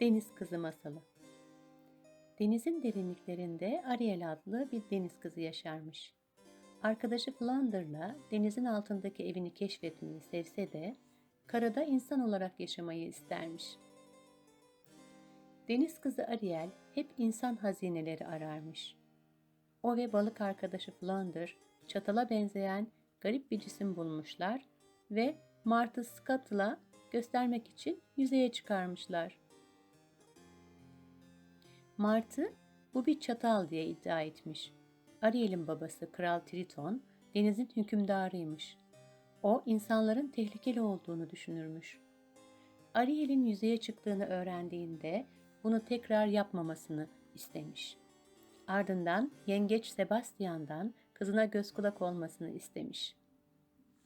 Deniz Kızı Masalı Denizin derinliklerinde Ariel adlı bir deniz kızı yaşarmış. Arkadaşı Flander'la denizin altındaki evini keşfetmeyi sevse de karada insan olarak yaşamayı istermiş. Deniz kızı Ariel hep insan hazineleri ararmış. O ve balık arkadaşı Flander çatala benzeyen garip bir cisim bulmuşlar ve Martı Scott'la göstermek için yüzeye çıkarmışlar. Martı bu bir çatal diye iddia etmiş. Ariel'in babası Kral Triton denizin hükümdarıymış. O insanların tehlikeli olduğunu düşünürmüş. Ariel'in yüzeye çıktığını öğrendiğinde bunu tekrar yapmamasını istemiş. Ardından yengeç Sebastian'dan kızına göz kulak olmasını istemiş.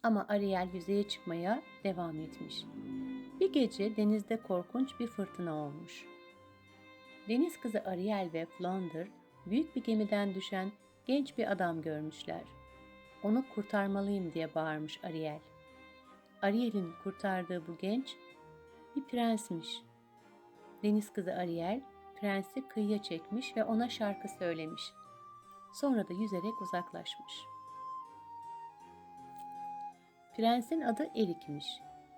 Ama Ariel yüzeye çıkmaya devam etmiş. Bir gece denizde korkunç bir fırtına olmuş. Deniz kızı Ariel ve Flounder büyük bir gemiden düşen genç bir adam görmüşler. Onu kurtarmalıyım diye bağırmış Ariel. Ariel'in kurtardığı bu genç bir prensmiş. Deniz kızı Ariel prensi kıyıya çekmiş ve ona şarkı söylemiş. Sonra da yüzerek uzaklaşmış. Prensin adı Erik'miş.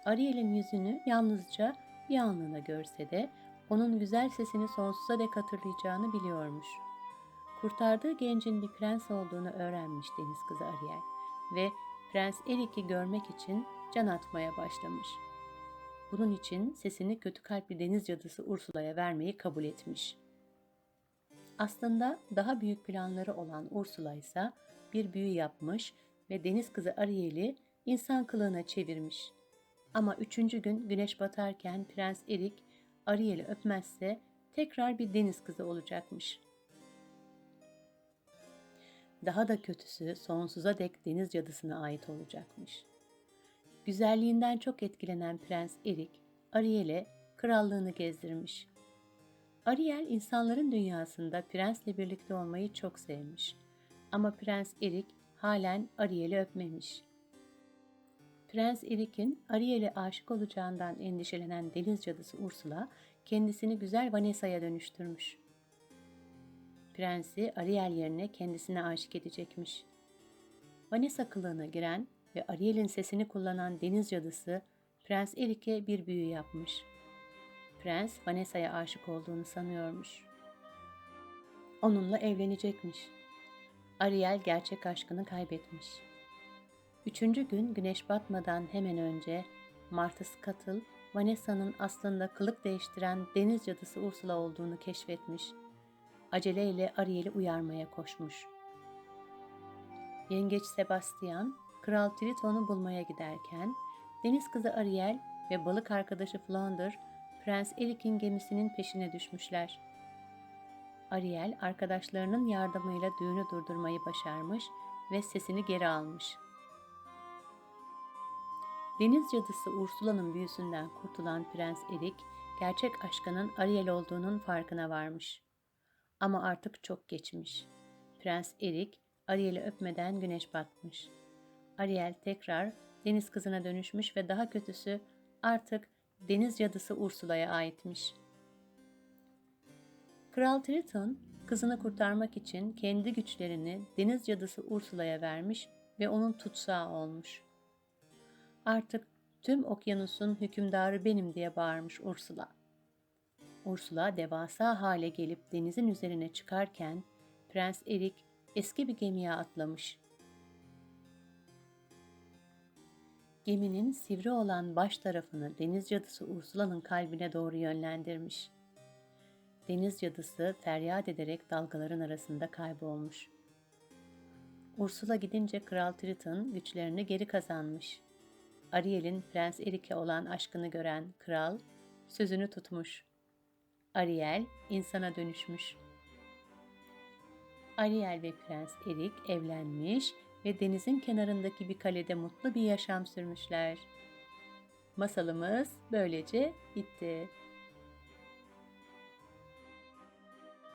Ariel'in yüzünü yalnızca bir anlığına görse de onun güzel sesini sonsuza dek hatırlayacağını biliyormuş. Kurtardığı gencin bir prens olduğunu öğrenmiş deniz kızı Ariel ve Prens Erik'i görmek için can atmaya başlamış. Bunun için sesini kötü kalpli deniz cadısı Ursula'ya vermeyi kabul etmiş. Aslında daha büyük planları olan Ursula ise bir büyü yapmış ve deniz kızı Ariel'i insan kılığına çevirmiş. Ama üçüncü gün güneş batarken Prens Erik Ariel'i öpmezse tekrar bir deniz kızı olacakmış. Daha da kötüsü sonsuza dek deniz cadısına ait olacakmış. Güzelliğinden çok etkilenen Prens Erik, Ariel'e krallığını gezdirmiş. Ariel insanların dünyasında prensle birlikte olmayı çok sevmiş. Ama Prens Erik halen Ariel'i öpmemiş. Prens Erik'in Ariel'e aşık olacağından endişelenen deniz cadısı Ursula kendisini güzel Vanessa'ya dönüştürmüş. Prensi Ariel yerine kendisine aşık edecekmiş. Vanessa kılığına giren ve Ariel'in sesini kullanan deniz cadısı Prens Erik'e bir büyü yapmış. Prens Vanessa'ya aşık olduğunu sanıyormuş. Onunla evlenecekmiş. Ariel gerçek aşkını kaybetmiş. Üçüncü gün güneş batmadan hemen önce Martha Scuttle, Vanessa'nın aslında kılık değiştiren deniz cadısı Ursula olduğunu keşfetmiş. Aceleyle Ariel'i uyarmaya koşmuş. Yengeç Sebastian, Kral Triton'u bulmaya giderken, deniz kızı Ariel ve balık arkadaşı Flounder, Prens Erik'in gemisinin peşine düşmüşler. Ariel, arkadaşlarının yardımıyla düğünü durdurmayı başarmış ve sesini geri almış. Deniz cadısı Ursula'nın büyüsünden kurtulan Prens Erik, gerçek aşkının Ariel olduğunun farkına varmış. Ama artık çok geçmiş. Prens Erik, Ariel'i öpmeden güneş batmış. Ariel tekrar deniz kızına dönüşmüş ve daha kötüsü artık deniz cadısı Ursula'ya aitmiş. Kral Triton, kızını kurtarmak için kendi güçlerini deniz cadısı Ursula'ya vermiş ve onun tutsağı olmuş.'' Artık tüm okyanusun hükümdarı benim diye bağırmış Ursula. Ursula devasa hale gelip denizin üzerine çıkarken Prens Erik eski bir gemiye atlamış. Geminin sivri olan baş tarafını deniz cadısı Ursula'nın kalbine doğru yönlendirmiş. Deniz cadısı feryat ederek dalgaların arasında kaybolmuş. Ursula gidince Kral Triton güçlerini geri kazanmış.'' Ariel'in Prens Erik'e olan aşkını gören kral sözünü tutmuş. Ariel insana dönüşmüş. Ariel ve Prens Erik evlenmiş ve denizin kenarındaki bir kalede mutlu bir yaşam sürmüşler. Masalımız böylece bitti.